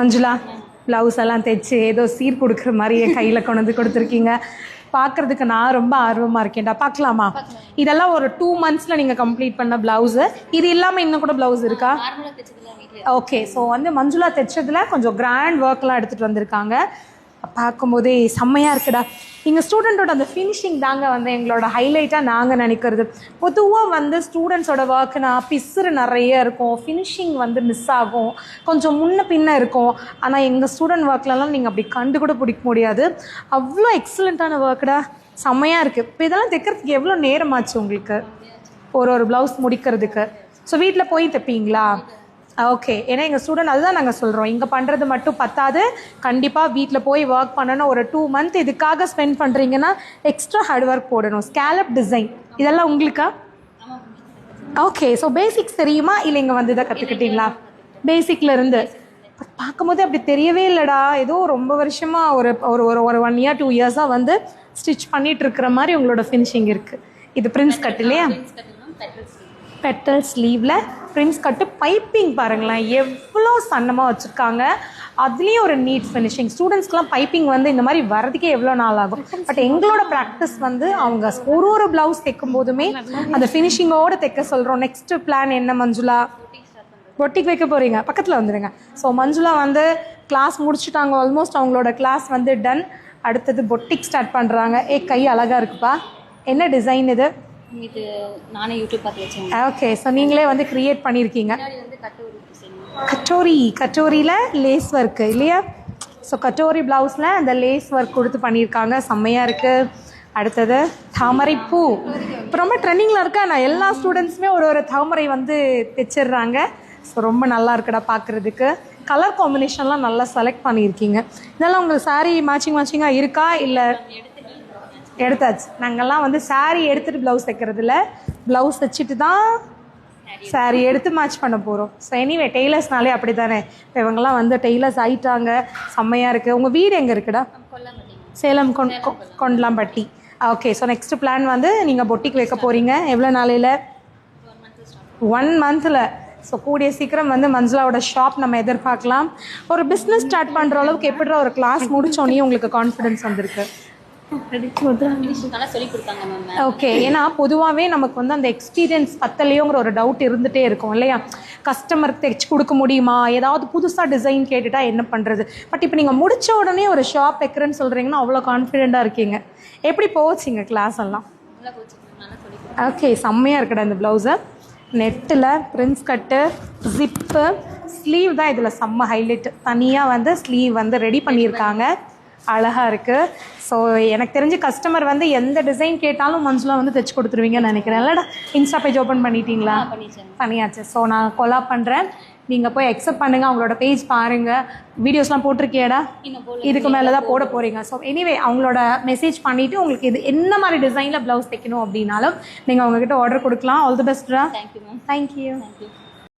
Manjula blouse எல்லாம் தைச்சு ஏதோ சீர் கொடுக்குற மாதிரி என் கையில் கொண்டு வந்து கொடுத்துருக்கீங்க. பார்க்கறதுக்கு நான் ரொம்ப ஆர்வமாக இருக்கேன்டா. பார்க்கலாமா? இதெல்லாம் ஒரு டூ மந்த்ஸில் நீங்கள் கம்ப்ளீட் பண்ண ப்ளவுஸு இது இல்லாமல் இன்னும் கூட ப்ளவுஸ் இருக்கா? ஓகே ஸோ வந்து மஞ்சுளா தைச்சதுல கொஞ்சம் கிராண்ட் ஒர்க்லாம் எடுத்துகிட்டு வந்திருக்காங்க. பார்க்கும்போதே செம்மையாக இருக்குடா. எங்கள் ஸ்டூடெண்ட்டோட அந்த ஃபினிஷிங் தாங்க வந்து எங்களோட ஹைலைட்டாக நாங்கள் நினைக்கிறது. பொதுவாக வந்து ஸ்டூடெண்ட்ஸோட ஒர்க்குனா பிசுறு நிறைய இருக்கும். ஃபினிஷிங் வந்து மிஸ் ஆகும். கொஞ்சம் முன்ன பின்ன இருக்கும். ஆனால் எங்கள் ஸ்டூடெண்ட் ஒர்க்லலாம் நீங்கள் அப்படி கண்டு கூட பிடிக்க முடியாது. அவ்வளோ எக்ஸலண்ட்டான ஒர்க்குடா செம்மையாக இருக்குது இப்போ இதெல்லாம் தைக்கிறதுக்கு எவ்வளோ நேரமாச்சு உங்களுக்கு? ஒரு ஒரு ப்ளவுஸ் முடிக்கிறதுக்கு. ஸோ வீட்டில் போய் தைப்பீங்களா? ஓகே ஏன்னா எங்கள் ஸ்டூடெண்ட் அதுதான் நாங்கள் சொல்கிறோம் இங்கே பண்ணுறது மட்டும் பத்தாது. கண்டிப்பாக வீட்டில் போய் ஒர்க் பண்ணணும். ஒரு டூ மந்த் இதுக்காக ஸ்பெண்ட் பண்ணுறீங்கன்னா எக்ஸ்ட்ரா ஹார்ட் ஒர்க் போடணும். ஸ்கேலப் டிசைன் இதெல்லாம் உங்களுக்கா? ஓகே ஸோ பேசிக்ஸ் தெரியுமா? இல்லை இங்கே வந்து இதை கற்றுக்கிட்டீங்களா பேசிக்லேருந்து பார்க்கும்போது அப்படி தெரியவே இல்லைடா. ஏதோ ரொம்ப வருஷமாக ஒரு ஒரு ஒரு ஒரு ஒன் இயர் டூ இயர்ஸாக வந்து ஸ்டிச் பண்ணிகிட்டு இருக்கிற மாதிரி உங்களோட ஃபினிஷிங் இருக்குது இது பிரின்ஸ் கட் இல்லையா? பெட்டல் ஸ்லீவில் பிரின்ஸ் கட்டு பைப்பிங் பாருங்களேன். எவ்வளோ சன்னமாக வச்சுருக்காங்க. அதுலேயும் ஒரு நீட் ஃபினிஷிங் ஸ்டூடெண்ட்ஸ்க்குலாம் பைப்பிங் வந்து இந்த மாதிரி வரதுக்கே எவ்வளோ நாள் ஆகும். பட் எங்களோட ப்ராக்டிஸ் வந்து அவங்க ஒரு ஒரு ப்ளவுஸ் தைக்கும் போதுமே அந்த ஃபினிஷிங்கோடு தைக்க சொல்கிறோம் நெக்ஸ்ட் பிளான் என்ன மஞ்சுளா? பொட்டிக் வைக்க போகிறீங்க பக்கத்தில் வந்துடுங்க ஸோ மஞ்சுளா வந்து கிளாஸ் முடிச்சுட்டாங்க ஆல்மோஸ்ட் அவங்களோட கிளாஸ் வந்து டன் அடுத்தது பொட்டிக் ஸ்டார்ட் பண்ணுறாங்க ஏ கை அழகாக இருக்குப்பா. என்ன டிசைன் இது? இது நானே யூடியூப் பார்த்து வச்சேன். ஓகே ஸோ நீங்களே வந்து கிரியேட் பண்ணியிருக்கீங்க கட்டோரி கட்டோரியில் லேஸ் ஒர்க்கு இல்லையா? ஸோ கட்டோரி ப்ளவுஸில் அந்த லேஸ் ஒர்க் கொடுத்து பண்ணியிருக்காங்க. செம்மையாக இருக்குது அடுத்தது தாமரை பூ. இப்போ ரொம்ப ட்ரெண்டிங்கில் இருக்கா? நான் எல்லா ஸ்டூடெண்ட்ஸுமே ஒரு ஒரு தாமரை வந்து தைச்சிடுறாங்க. ஸோ ரொம்ப நல்லா இருக்குடா பார்க்குறதுக்கு கலர் காம்பினேஷன்லாம் நல்லா செலக்ட் பண்ணியிருக்கீங்க. இதெல்லாம் உங்களுக்கு saree மேட்சிங் மேட்சிங்காக இருக்கா? இல்லை எடுத்தாச்சு. நாங்கள்லாம் வந்து saree எடுத்துகிட்டு ப்ளவுஸ் தைக்கிறதுல ப்ளவுஸ் தைச்சிட்டு தான் saree எடுத்து மேட்ச் பண்ண போகிறோம் ஸோ எனிவே டெய்லர்ஸ்னாலே அப்படி தானே இப்போ இவங்கெல்லாம் வந்து டெய்லர்ஸ் ஆயிட்டாங்க. செம்மையாக இருக்குது உங்கள் வீடு எங்கே இருக்குடா? சேலம் கொண் கொ- Kondalampatti. Okay so next plan வந்து நீங்கள் பொட்டிக்கு வைக்க போகிறீங்க எவ்வளோ நாளையில்? ஒன் மந்தில் ஸோ கூடிய சீக்கிரம் வந்து மஞ்சுளாவோட ஷாப் நம்ம எதிர்பார்க்கலாம். ஒரு பிஸ்னஸ் ஸ்டார்ட் பண்ணுற அளவுக்கு எப்படி ஒரு கிளாஸ் முடிச்சோன்னே உங்களுக்கு கான்ஃபிடன்ஸ் வந்திருக்கு. ஓகே ஏன்னா பொதுவாகவே நமக்கு வந்து அந்த எக்ஸ்பீரியன்ஸ் பத்தலையோங்கிற ஒரு டவுட் இருந்துகிட்டே இருக்கும் இல்லையா? கஸ்டமருக்கு தைச்சு கொடுக்க முடியுமா? ஏதாவது புதுசாக டிசைன் கேட்டுட்டா என்ன பண்ணுறது பட் இப்போ நீங்கள் முடிச்ச உடனே ஒரு ஷாப் வைக்கிறேன்னு சொல்கிறீங்கன்னா அவ்வளோ கான்ஃபிடெண்ட்டாக இருக்கீங்க. எப்படி போச்சுங்க கிளாஸ் எல்லாம்? ஓகே செம்மையாக இருக்குடா இந்த ப்ளவுஸை நெட்டில் பிரின்ஸ் கட்டு ஜிப்பு ஸ்லீவ் தான் இதில் செம்ம ஹைலைட் தனியாக வந்து ஸ்லீவ் வந்து ரெடி பண்ணியிருக்காங்க. அழகாக இருக்குது ஸோ எனக்கு தெரிஞ்சு கஸ்டமர் வந்து எந்த டிசைன் கேட்டாலும் மஞ்சுளா வந்து தைச்சு கொடுத்துருவீங்கன்னு நினைக்கிறேன். இல்லைடா இன்ஸ்டா பேஜ் ஓப்பன் பண்ணிட்டீங்களா? பண்ணியாச்சு. ஸோ நான் கொலா பண்ணுறேன் நீங்கள் போய் அக்செப்ட் பண்ணுங்கள் அவங்களோட பேஜ் பாருங்கள் வீடியோஸ்லாம் போட்டிருக்கியடா? இதுக்கு மேலே தான் போட போகிறீங்க ஸோ எனிவே அவங்களோட மெசேஜ் பண்ணிவிட்டு உங்களுக்கு இது என்ன மாதிரி டிசைனில் ப்ளவுஸ் தைக்கணும் அப்படின்னாலும் நீங்கள் அவங்கக்கிட்ட ஆர்டர் கொடுக்கலாம். All the பெஸ்ட்ரா thank you ma'am thank you thank you